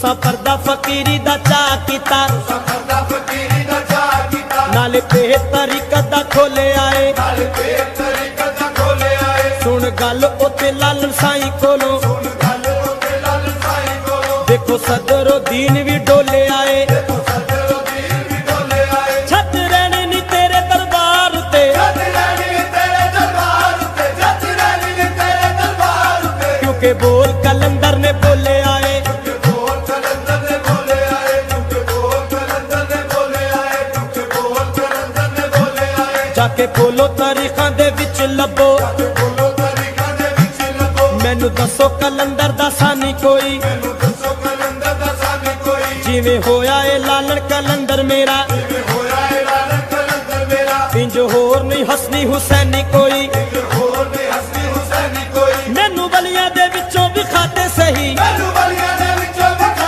ਸਫਰ ਫਕੀਰੀ ਦਾ ਚਾ ਕੀਤਾ ਸਫਰ ਫਕੀਰੀ ਦਾ ਚਾਹ ਕੀਤਾ। ਨਾਲੇ ਤੇ ਤਰੀਕਤ ਦਾ ਖੋਲਿਆ ਏ। ਨਾਲ ਫੇਰ ਤਰੀਕਤ ਦਾ ਖੋਲਿਆ ਏ ਸੁਣ ਗੱਲ ਉੱਤੇ ਲਾਲਨ ਸਾਈਂ ਕੋਲੋਂ ਹੁਣ ਗੱਲ ਉੱਤੇ ਲਾਲ ਸਾਈਂ ਕੋਲੋਂ। ਦੇਖੋ ਸਦਰੋ ਦੀਨ ਵੀ ਡੋਲਿਆ ਏ। ਦੇਖੋ ਸਦਰੋ ਦੀਨ ਵੀ ਡੋਲਿਆ ਏ ਛੱਤ ਰਹਿਣੇ ਨੀ ਤੇਰੇ ਦਰਬਾਰ ਉਤੇ। ਜੱਜ ਰੈਣੀ ਤੇਰੇ ਦਰਬਾਰ ਉੱਤੇ ਜੱਜ ਰੈਣੀ ਤੇਰੇ ਦਰਬਾਰ ਉੱਤੇ ਕਿਉਂਕਿ ਬੋਲ ਕਲੰਦਰ ਜਾ ਕੇ ਬੋਲੋ ਤਾਰੀਖਾਂ ਦੇ ਵਿੱਚ ਲੱਭੋ। ਮੈਨੂੰ ਦੱਸੋ ਕਲੰਦਰ ਦਾ ਸਾਨੀ ਕੋਈ। ਜਿਵੇਂ ਹੋਇਆ ਏ ਲਾਲਣ ਕਲੰਦਰ ਮੇਰਾ। ਇੰਜ ਹੋਰ ਨਹੀਂ ਹਸਨੀ ਹੁਸੈਨੀ ਕੋਈ। ਮੈਨੂੰ ਬਲੀਆਂ ਦੇ ਵਿੱਚੋਂ ਵਿਖਾਤੇ ਸਹੀ। ਮੈਨੂੰ